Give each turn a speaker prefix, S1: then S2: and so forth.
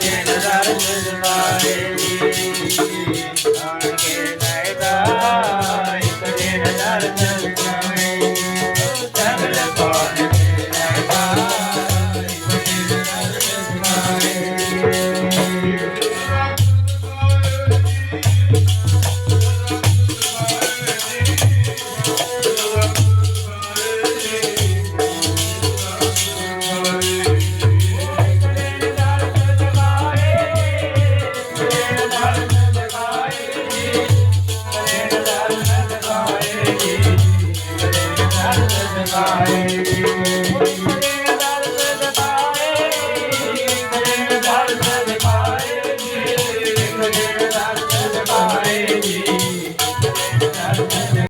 S1: Thank you. Bye.